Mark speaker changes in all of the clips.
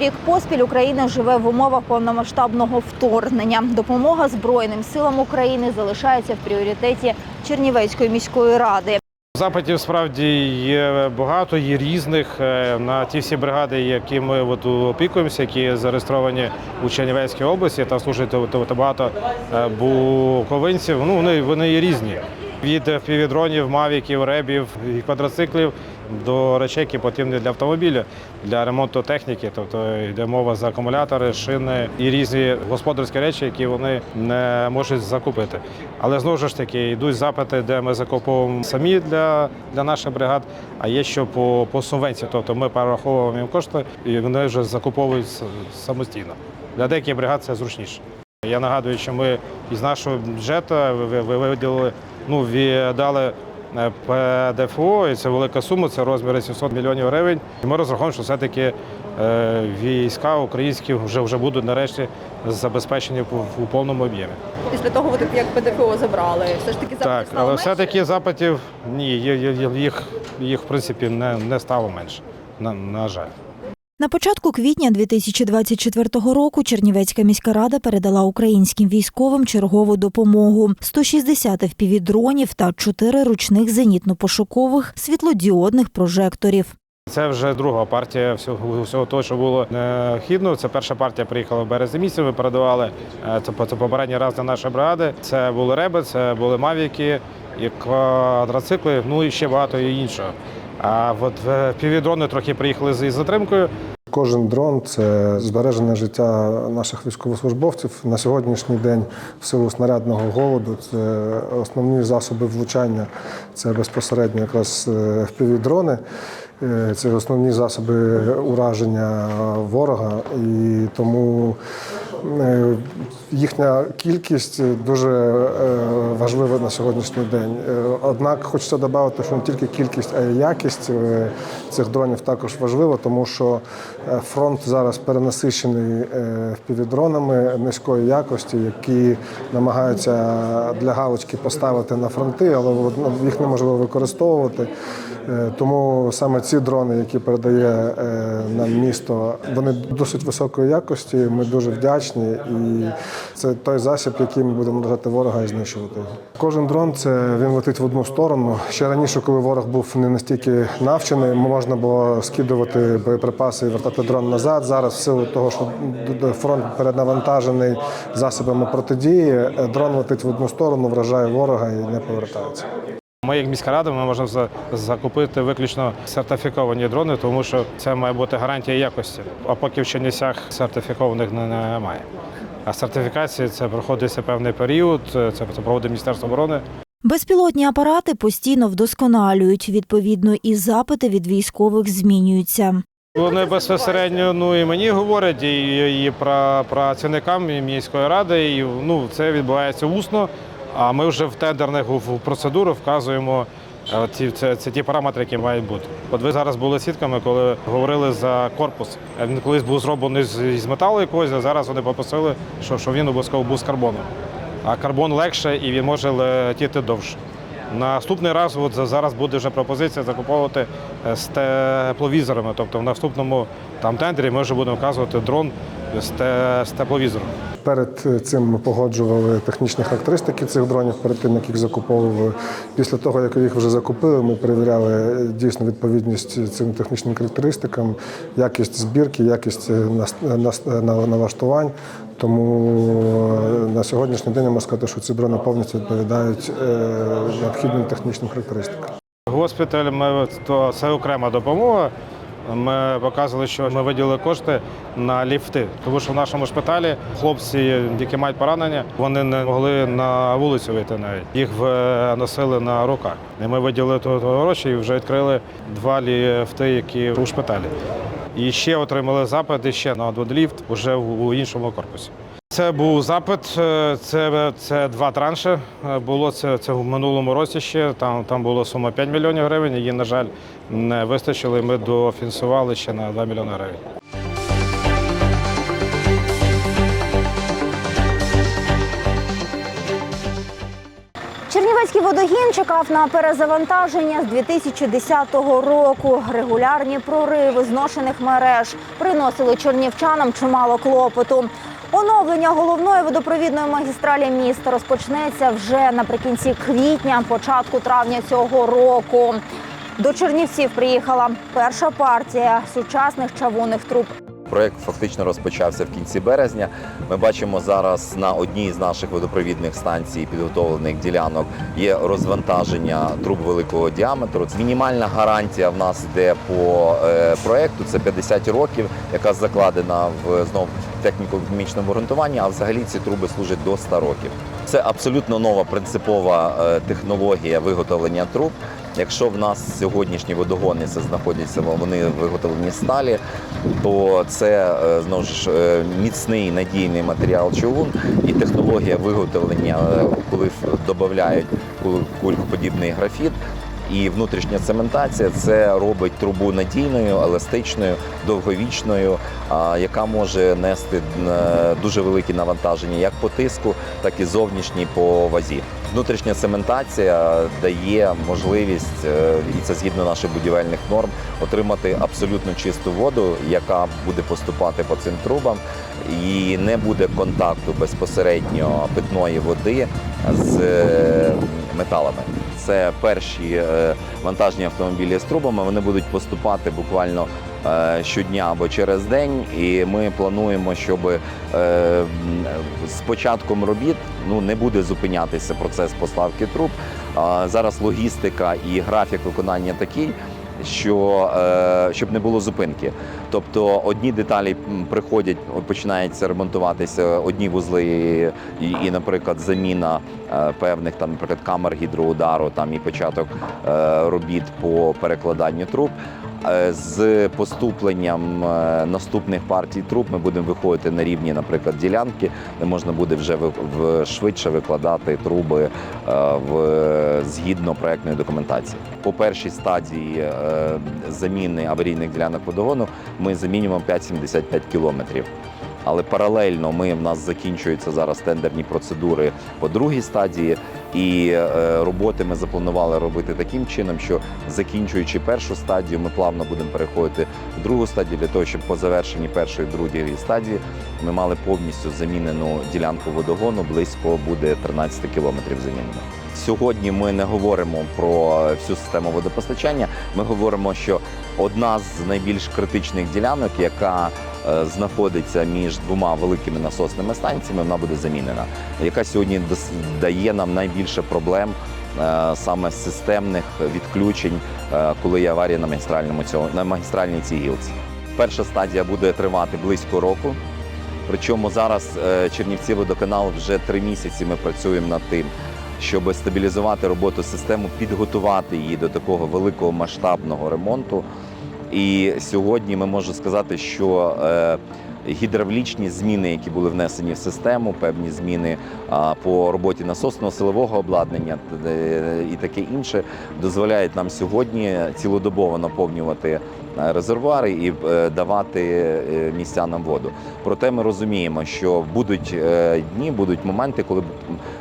Speaker 1: Рік поспіль Україна живе в умовах повномасштабного вторгнення. Допомога Збройним силам України залишається в пріоритеті Чернівецької міської ради.
Speaker 2: Запитів справді є багато, є різних Е, на ті всі бригади, які ми от опікуємося, які зареєстровані у Чернівецькій області. То- то багато е, буковинців. Ну вони вони є різні. Від півдронів, мавіків, ребів і квадроциклів до речей, які потрібні для автомобіля, для ремонту техніки. Тобто йде мова за акумулятори, шини і різні господарські речі, які вони не можуть закупити. Але знову ж таки йдуть запити, де ми закуповуємо самі для, для наших бригад, а є що по, по субвенції. Тобто ми перераховуємо їм кошти і вони вже закуповують самостійно. Для деяких бригад це зручніше. Я нагадую, що ми із нашого бюджету ви- ви- виділили, ну, віддали ПДФО, і це велика сума, це розміри 700 мільйонів гривень. І ми розраховуємо, що все-таки е, війська українські вже, вже будуть нарешті забезпечені у повному об'ємі.
Speaker 3: Після того, як ПДФО забрали, все ж таки запит
Speaker 2: Так,
Speaker 3: стало
Speaker 2: але
Speaker 3: менше?
Speaker 2: все-таки запитів ні, їх, їх в принципі не, не стало менше. На, на жаль.
Speaker 1: На початку квітня 2024 року Чернівецька міська рада передала українським військовим чергову допомогу: 160 FPV-дронів та 4 ручних зенітно-пошукових світлодіодних прожекторів.
Speaker 2: Це вже друга партія всього, всього того, що було необхідно. Це перша партія приїхала в березні місяці. Ми передавали е, це, по- це попередній раз для нашої бригади. Це були реби, це були мавіки, і квадроцикли, ну і ще багато іншого. А от е, півдрони трохи приїхали з затримкою.
Speaker 4: Кожен дрон це збереження життя наших військовослужбовців. На сьогоднішній день, в силу снарядного голоду, це основні засоби влучання, це безпосередньо якраз впівдрони. Це основні засоби ураження ворога, і тому е, їхня кількість дуже е, важлива на сьогоднішній день. Е, Однак хочеться додати, що не тільки кількість, а й якість е, цих дронів також важлива, тому що е, фронт зараз перенасичений е, впівдронами низької якості, які намагаються для галочки поставити на фронти, але їх неможливо використовувати. Е, Тому саме ці дрони, які передає е, нам місто, вони досить високої якості. Ми дуже вдячні, і це той засіб, який ми будемо держати ворога і знищувати. Кожен дрон це він летить в одну сторону. Ще раніше, коли ворог був не настільки навчений, можна було скидувати боєприпаси і вертати дрон назад. Зараз, в силу того, що фронт перенавантажений засобами протидії, е, дрон летить в одну сторону, вражає ворога і не повертається.
Speaker 2: Ми, як міська рада, ми можемо закупити виключно сертифіковані дрони, тому що це має бути гарантія якості. А поки в Чернівцях сертифікованих немає. А сертифікація це проходиться певний період, це, проводить Міністерство оборони.
Speaker 1: Безпілотні апарати постійно вдосконалюють. Відповідно, і запити від військових змінюються.
Speaker 2: Вони безпосередньо ну і мені говорять, і, і про працівникам міської ради. І ну це відбувається усно. А ми вже в тендерних в процедуру вказуємо ці ті, це, це ті параметри, які мають бути. От ви зараз були свідками, коли говорили за корпус. Е, Він колись був зроблений з металу якогось, а зараз вони попросили, що, що він обов'язково був з карбону. А карбон легше і він може летіти довше. Наступний раз, от зараз буде вже пропозиція закуповувати е, з тепловізорами. Тобто в наступному там тендері ми вже будемо вказувати дрон з, те, з тепловізором.
Speaker 4: Перед цим ми погоджували технічні характеристики цих дронів перед тим, як їх закуповували. Після того, як їх вже закупили, ми перевіряли дійсно відповідність цим технічним характеристикам, якість збірки, якість налаштувань. Тому е, на сьогоднішній день я можу сказати, що ці дрони повністю відповідають е, необхідним технічним характеристикам.
Speaker 2: Госпіталь ми то це окрема допомога. Ми показували, що ми виділили кошти на ліфти, тому що в нашому шпиталі хлопці, які мають поранення, вони не могли на вулицю вийти навіть. Їх е, носили на руках. І ми виділили гроші і вже відкрили два ліфти, які у шпиталі. І ще отримали запит ще на один в- у іншому корпусі. Це був запит, е, це, це два транші. Е, Було це, це в минулому році ще. Там, там була сума 5 мільйонів гривень. Її, на жаль, не вистачило. і Ми дофінансували ще на 2 мільйони гривень.
Speaker 1: Водогін чекав на перезавантаження з 2010 року. Регулярні прориви зношених мереж приносили чернівчанам чимало клопоту. Оновлення головної водопровідної магістралі міста розпочнеться вже наприкінці квітня, початку травня цього року. До Чернівців приїхала перша партія сучасних чавунних труб
Speaker 5: Проект фактично розпочався в кінці березня. Ми бачимо зараз на одній з наших водопровідних станцій підготовлених ділянок є розвантаження труб великого діаметру. Мінімальна гарантія в нас йде по е, проекту. Це 50 років, яка закладена в знов техніко-економічному обґрунтуванні, а взагалі ці труби служать до 100 років. Це абсолютно нова принципова е, технологія виготовлення труб. Якщо в нас сьогоднішні водогони знаходяться, вони виготовлені сталі, то це е, знову ж е, міцний надійний матеріал човун і технологія виготовлення, е, коли додають куль- кулькоподібний графіт. І внутрішня цементація це робить трубу надійною, еластичною, довговічною, яка може нести дуже великі навантаження як по тиску, так і зовнішній по вазі. Внутрішня цементація дає можливість, е, і це згідно наших будівельних норм, отримати абсолютно чисту воду, яка буде поступати по цим трубам, і не буде контакту безпосередньо питної води з е, металами. Це перші е, вантажні автомобілі з трубами. Вони будуть поступати буквально щодня або через день. І ми плануємо, щоб е, з початком робіт ну не буде зупинятися процес поставки труб. Зараз логістика і графік виконання такий. Що е, щоб не було зупинки, тобто одні деталі приходять, починається ремонтуватися одні вузли, і, і наприклад, заміна е, певних там, наприклад, камер гідроудару, там і початок е, робіт по перекладанню труб. Е, З поступленням е, наступних партій труб ми будемо виходити на рівні, наприклад, ділянки, де можна буде вже ви- швидше викладати труби е, в згідно проектної документації. По першій стадії заміни аварійних ділянок водогону ми замінюємо 5,75 кілометрів. Але паралельно ми в нас закінчуються зараз тендерні процедури по другій стадії, і е, роботи ми запланували робити таким чином, що закінчуючи першу стадію, ми плавно будемо переходити в другу стадію для того, щоб по завершенні першої другої стадії ми мали повністю замінену ділянку водогону. Близько буде 13 кілометрів замінено. Сьогодні ми не говоримо про всю систему водопостачання. Ми говоримо, що одна з найбільш критичних ділянок, яка знаходиться між двома великими насосними станціями, вона буде замінена, яка сьогодні дає нам найбільше проблем е, саме системних відключень, е, коли є аварія на магістральному цьому на магістральній цій гілці. Перша стадія буде тривати близько року. Причому зараз е, Чернівці водоканал вже три місяці ми працюємо над тим, щоб стабілізувати роботу системи, підготувати її до такого великого масштабного ремонту. І сьогодні ми можу сказати, що е, гідравлічні зміни, які були внесені в систему, певні зміни по роботі насосного силового обладнання е, і таке інше, дозволяють нам сьогодні цілодобово наповнювати е, резервуари і давати містянам воду. Проте ми розуміємо, що будуть дні, будуть моменти, коли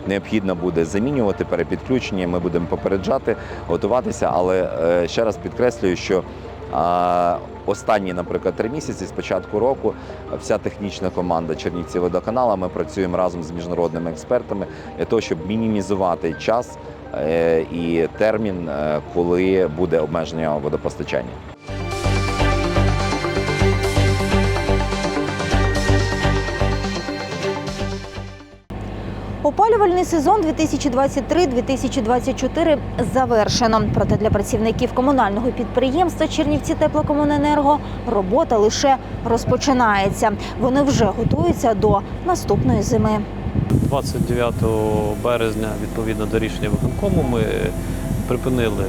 Speaker 5: необхідно буде замінювати перепідключення. Ми будемо попереджати, готуватися. Але ще раз підкреслюю, що а, Останні, наприклад, три місяці з початку року вся технічна команда Чернівці водоканала. Ми працюємо разом з міжнародними експертами для того, щоб мінімізувати час е, і термін, е, коли буде обмеження водопостачання.
Speaker 1: Опалювальний сезон 2023-2024 завершено. Проте для працівників комунального підприємства Чернівці теплокомуненерго робота лише розпочинається. Вони вже готуються до наступної зими.
Speaker 6: 29 березня, відповідно до рішення виконкому, ми припинили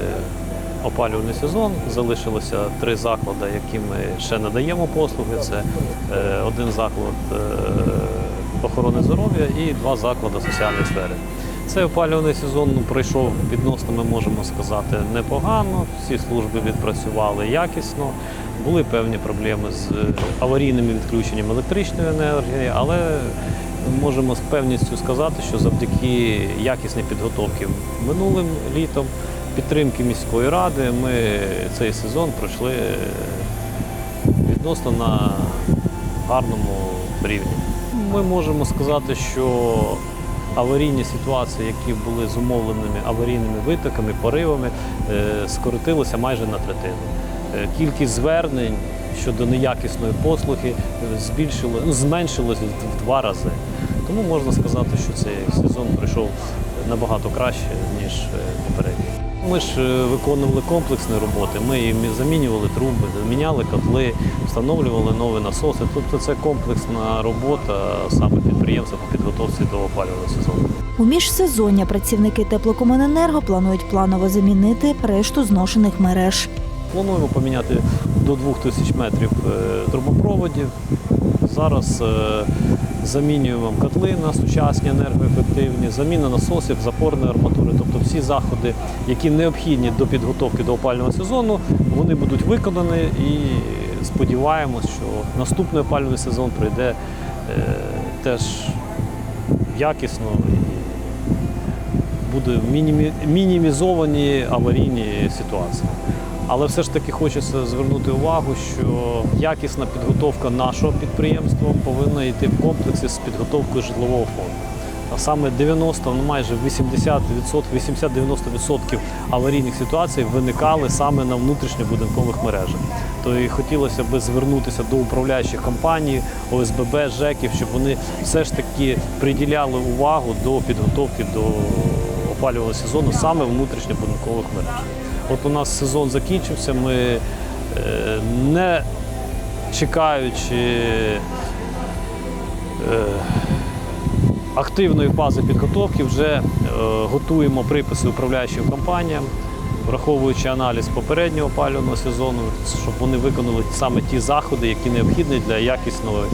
Speaker 6: опалювальний сезон. Залишилося три заклади, яким ми ще надаємо послуги. Це е, один заклад е, охорони здоров'я і два заклади соціальної сфери. Цей опалювальний сезон ну, пройшов відносно, ми можемо сказати, непогано. Всі служби відпрацювали якісно. Були певні проблеми з аварійними відключеннями електричної енергії, але можемо з певністю сказати, що завдяки якісній підготовці минулим літом, підтримки міської ради, ми цей сезон пройшли відносно на гарному рівні. Ми можемо сказати, що аварійні ситуації, які були зумовленими аварійними витоками, поривами, е, скоротилися майже на третину. Е, Кількість звернень щодо неякісної послуги збільшило, ну, зменшилося в два рази. Тому можна сказати, що цей сезон пройшов набагато краще, ніж е, попередній. Ми ж е, виконували комплексні роботи. Ми замінювали труби, міняли котли, встановлювали нові насоси. Тобто це комплексна робота саме підприємства по підготовці до опалювального сезону.
Speaker 1: У міжсезоння працівники теплокомуненерго планують планово замінити решту зношених мереж.
Speaker 6: Плануємо поміняти до 2000 метрів е, трубопроводів. Зараз е, замінюємо котли на сучасні енергоефективні, заміна насосів, запорної арматури. Тобто всі заходи, які необхідні до підготовки до опалювального сезону, вони будуть виконані і сподіваємось, що наступний опалювальний сезон прийде е, теж якісно і буде мінімі- мінімізовані аварійні ситуації. Але все ж таки хочеться звернути увагу, що якісна підготовка нашого підприємства повинна йти в комплексі з підготовкою житлового фонду. А саме 90, ну майже 80%, 80-90% аварійних ситуацій виникали саме на внутрішньобудинкових мережах. То і хотілося б звернутися до управляючих компаній, ОСББ, ЖЕКів, щоб вони все ж таки приділяли увагу до підготовки до опалювального сезону саме внутрішньобудинкових мереж. От у нас сезон закінчився, ми е, не чекаючи е, активної фази підготовки, вже е, готуємо приписи управляючим компаніям, враховуючи аналіз попереднього опалювального сезону, щоб вони виконали саме ті заходи, які необхідні для якісного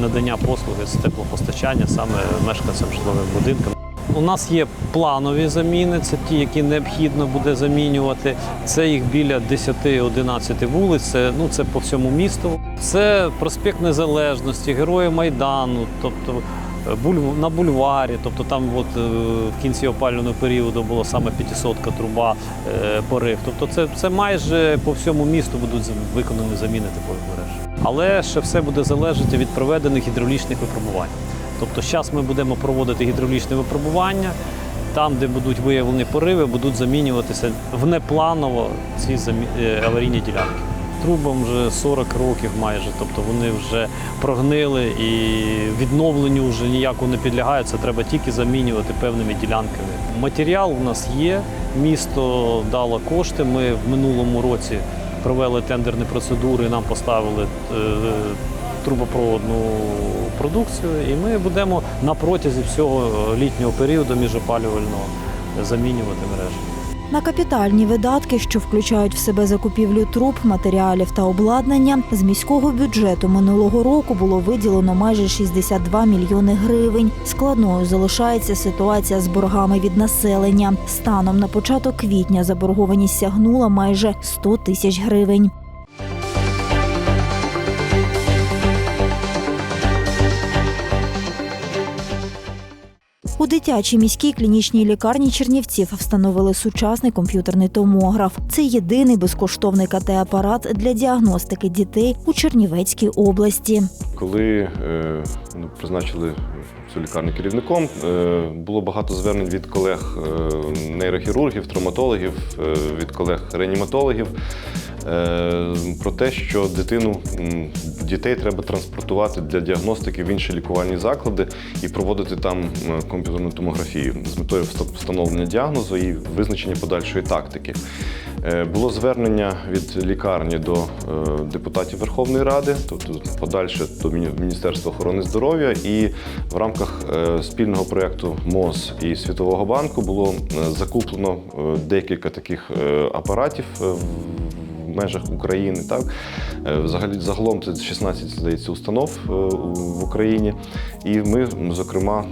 Speaker 6: надання послуги з теплопостачання саме мешканцям житлових будинків. У нас є планові заміни, це ті, які необхідно буде замінювати. Це їх біля 10-11 вулиць, це, ну, це по всьому місту. Це проспект Незалежності, Герої Майдану, тобто е, на бульварі, тобто там от, е, в кінці опалювального періоду була саме 500-ка труба е, порив. Тобто це, це майже по всьому місту будуть виконані заміни теплових мереж. Але ще все буде залежати від проведених гідравлічних випробувань. Тобто зараз ми будемо проводити гідравлічне випробування. Там, де будуть виявлені пориви, будуть замінюватися внепланово ці е, аварійні ділянки. Трубам вже 40 років майже, тобто вони вже прогнили і відновленню вже ніяко не підлягають. Це треба тільки замінювати певними ділянками. Матеріал у нас є, місто дало кошти. Ми в минулому році провели тендерні процедури, нам поставили е, трубопроводну продукцію, і ми будемо на протязі всього літнього періоду міжопалювального замінювати мережі.
Speaker 1: На капітальні видатки, що включають в себе закупівлю труб, матеріалів та обладнання, з міського бюджету минулого року було виділено майже 62 мільйони гривень. Складною залишається ситуація з боргами від населення. Станом на початок квітня заборгованість сягнула майже 100 тисяч гривень. У дитячій міській клінічній лікарні Чернівців встановили сучасний комп'ютерний томограф. Це єдиний безкоштовний КТ-апарат для діагностики дітей у Чернівецькій області.
Speaker 7: Коли е, ну, призначили цю лікарню керівником, е, було багато звернень від колег е, нейрохірургів, травматологів, від колег реаніматологів про те, що дитину дітей треба транспортувати для діагностики в інші лікувальні заклади і проводити там е, комп'ютерну томографію з метою встановлення діагнозу і визначення подальшої тактики. Е, Було звернення від лікарні до е, депутатів Верховної Ради, тобто подальше до Міністерства охорони здоров'я, і в рамках е, спільного проєкту МОЗ і Світового банку було е, закуплено е, декілька таких е, апаратів е, межах України. Так? Е, Взагалі, загалом це 16, здається, установ е, в Україні. І ми, зокрема,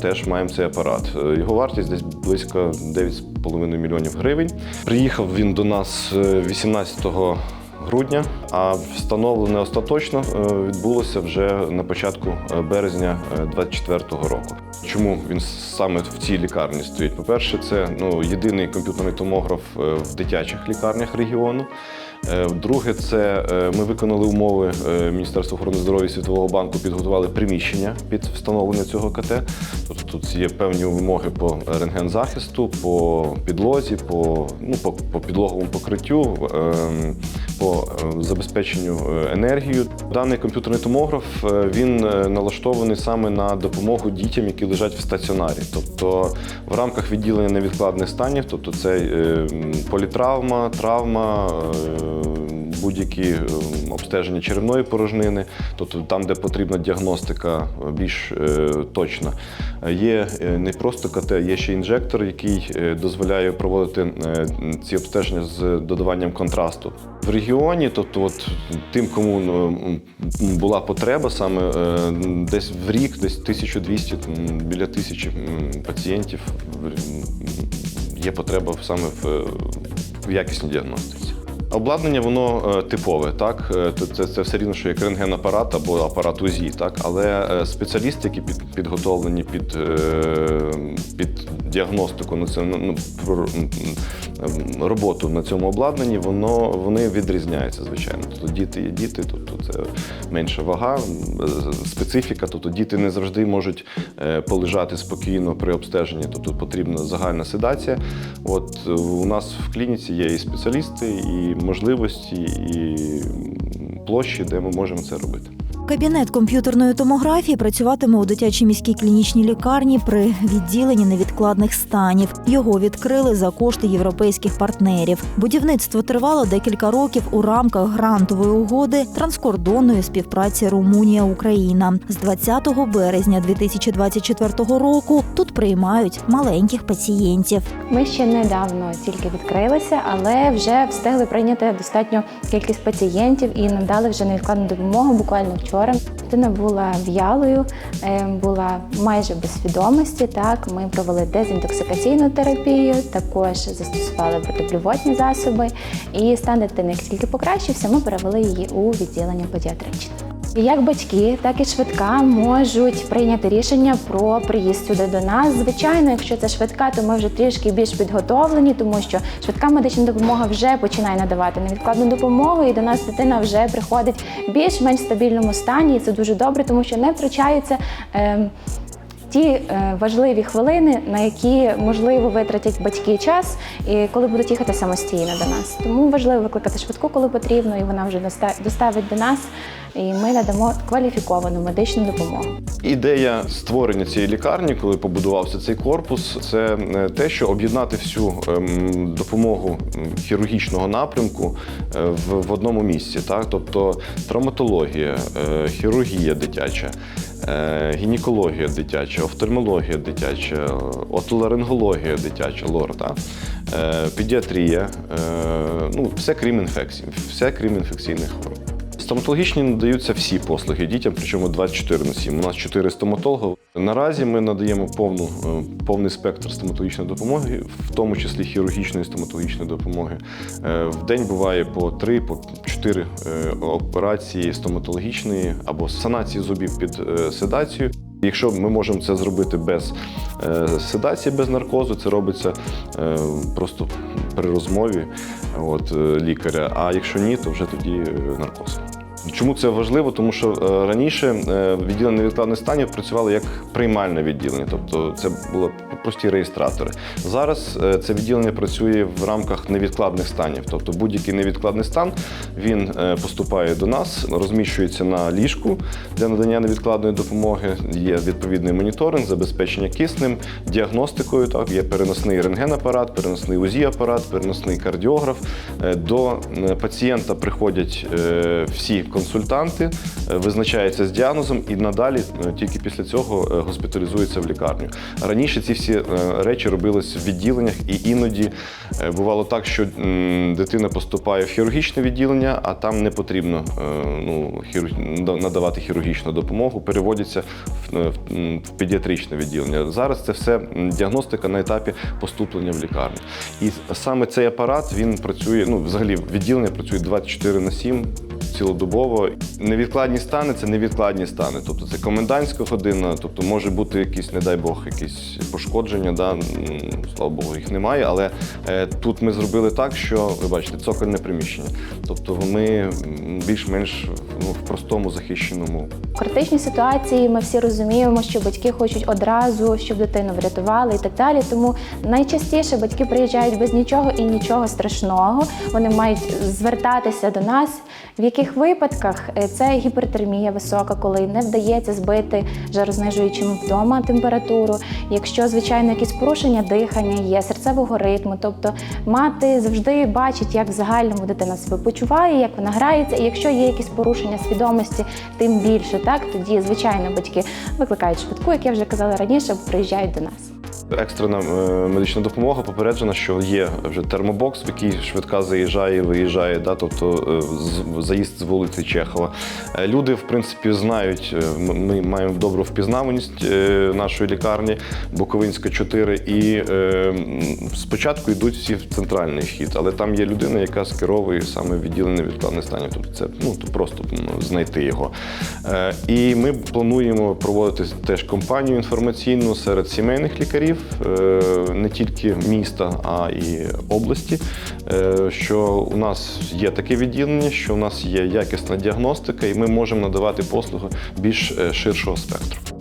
Speaker 7: теж маємо цей апарат. Е, Його вартість десь близько 9,5 мільйонів гривень. Приїхав він до нас е, 18 грудня, а встановлене остаточно е, відбулося вже на початку е, березня 2024 року. Чому він саме в цій лікарні стоїть? По-перше, це ну, єдиний комп'ютерний томограф е, в дитячих лікарнях регіону. Е, Друге, це е, ми виконали умови е, Міністерства охорони здоров'я і Світового банку, підготували приміщення під встановлення цього КТ. Тобто тут є певні вимоги по рентгензахисту, по підлозі, по, ну, по, по підлоговому покриттю, ем, по забезпеченню енергією. Даний комп'ютерний томограф він налаштований саме на допомогу дітям, які лежать в стаціонарі. Тобто в рамках відділення невідкладних станів, тобто це е, політравма, травма. Е, Будь-які е, обстеження черевної порожнини, тобто там, де потрібна діагностика е, більш точна. Є не просто КТ, є ще інжектор, який дозволяє проводити ці обстеження з додаванням контрасту. В регіоні, тобто от, тим, кому ну, була потреба, саме десь в рік, десь 1200, біля тисячі пацієнтів є потреба саме в якісній діагностиці. Обладнання воно е, типове, так Е, це, це все рівно, що як рентген-апарат або апарат УЗІ, так але е, спеціалісти, які під, підготовлені під, під діагностику на це ну, роботу на цьому обладнанні, воно вони відрізняються, звичайно. Тобто діти є діти, тобто це менша вага, специфіка. Тобто діти не завжди можуть полежати спокійно при обстеженні. Тобто потрібна загальна седація. От у нас в клініці є і спеціалісти, і можливості, і площі, де ми можемо це робити.
Speaker 1: Кабінет комп'ютерної томографії працюватиме у дитячій міській клінічній лікарні при відділенні невідкладних станів. Його відкрили за кошти європейських партнерів. Будівництво тривало декілька років у рамках грантової угоди транскордонної співпраці Румунія-Україна. З 20 березня 2024 року тут приймають маленьких пацієнтів.
Speaker 8: Ми ще недавно тільки відкрилися, але вже встигли прийняти достатньо кількість пацієнтів і надали вже невідкладну допомогу буквально вчора. Дитина була в'ялою, е, була майже без свідомості. Так, ми провели дезінтоксикаційну терапію, також застосували протиплювотні засоби. І стан дитини, як тільки покращився, ми перевели її у відділення педіатричне. Як батьки, так і швидка можуть прийняти рішення про приїзд сюди до нас. Звичайно, якщо це швидка, то ми вже трішки більш підготовлені, тому що швидка медична допомога вже починає надавати невідкладну допомогу, і до нас дитина вже приходить в більш-менш стабільному стані. І це дуже добре, тому що не втрачаються. ем, Ті е, важливі хвилини, на які можливо витратять батьки час, і коли будуть їхати самостійно до нас. Тому важливо викликати швидку, коли потрібно, і вона вже доставить до нас, і ми надамо кваліфіковану медичну допомогу.
Speaker 7: Ідея створення цієї лікарні, коли побудувався цей корпус, це е, те, що об'єднати всю ем, допомогу хірургічного напрямку е, в, одному місці. Так? Тобто травматологія, хірургія дитяча, гінекологія дитяча, офтальмологія дитяча, отоларингологія дитяча, лорта. Е, педіатрія, е, ну, все крім інфекцій, все крім інфекційних хвороб. Стоматологічні надаються всі послуги дітям, причому 24 на 7. У нас 4 стоматолога. Наразі ми надаємо повну, е, повний спектр стоматологічної допомоги, в тому числі хірургічної стоматологічної допомоги. Е, В день буває по 3, по 4 е, операції стоматологічної або санації зубів під седацією. Якщо ми можемо це зробити без седації, без наркозу, це робиться просто при розмові от, лікаря. А якщо ні, то вже тоді наркоз. Чому це важливо? Тому що е, раніше е, відділення невідкладних станів працювало як приймальне відділення, тобто це були прості реєстратори. Зараз е, це відділення працює в рамках невідкладних станів. Тобто будь-який невідкладний стан він поступає до нас, розміщується на ліжку для надання невідкладної допомоги. Є відповідний моніторинг, забезпечення киснем, діагностикою. Так є переносний рентгенапарат, переносний УЗІ-апарат, переносний кардіограф. До пацієнта приходять всі консультанти, е, визначається з діагнозом і надалі е, тільки після цього е, госпіталізується в лікарню. Раніше ці всі речі робились в відділеннях, і іноді бувало так, що дитина поступає в хірургічне відділення, а там не потрібно ну, надавати хірургічну допомогу, переводяться в педіатричне відділення. Зараз це все діагностика на етапі поступлення в лікарню. І саме цей апарат він працює. Ну, взагалі, відділення працює 24 на 7, цілодобово. Невідкладні стани це невідкладні стани. Тобто це комендантська година, тобто може бути якісь, не дай Бог, якісь пошкодження. Да? Слава Богу, їх немає. Але е, тут ми зробили так, що ви бачите, цокольне приміщення. Тобто ми більш-менш ну, в простому захищеному
Speaker 8: В критичній ситуації ми всі розуміємо, що батьки хочуть одразу, щоб дитину врятували і так далі. Тому найчастіше батьки приїжджають без нічого і нічого страшного. Вони мають звертатися до нас. В яких випадках Е, це гіпертермія висока, коли не вдається збити жарознижуючим вдома температуру. Якщо звичайно якісь порушення дихання є, серцевого ритму, тобто мати завжди бачить, як в загальному дитина себе почуває, як вона грається. І якщо є якісь порушення свідомості, тим більше так тоді звичайно батьки викликають швидку, як я вже казала раніше, приїжджають до нас.
Speaker 7: Екстрена е, медична допомога попереджена, що є вже термобокс, в який швидка заїжджає і виїжджає, да, тобто е, заїзд з вулиці Чехова. Е, Люди, в принципі, знають, ми маємо добру впізнаваність нашої лікарні Буковинська 4, і спочатку йдуть всі в центральний вхід, але там є людина, яка скеровує саме відділення відкладних станів. Тобто це ну, просто знайти його. І ми плануємо проводити теж кампанію інформаційну серед сімейних лікарів, не тільки міста, а і області. е, Що у нас є таке відділення, що у нас є якісна діагностика, і ми можемо надавати послуги більш е, ширшого спектру.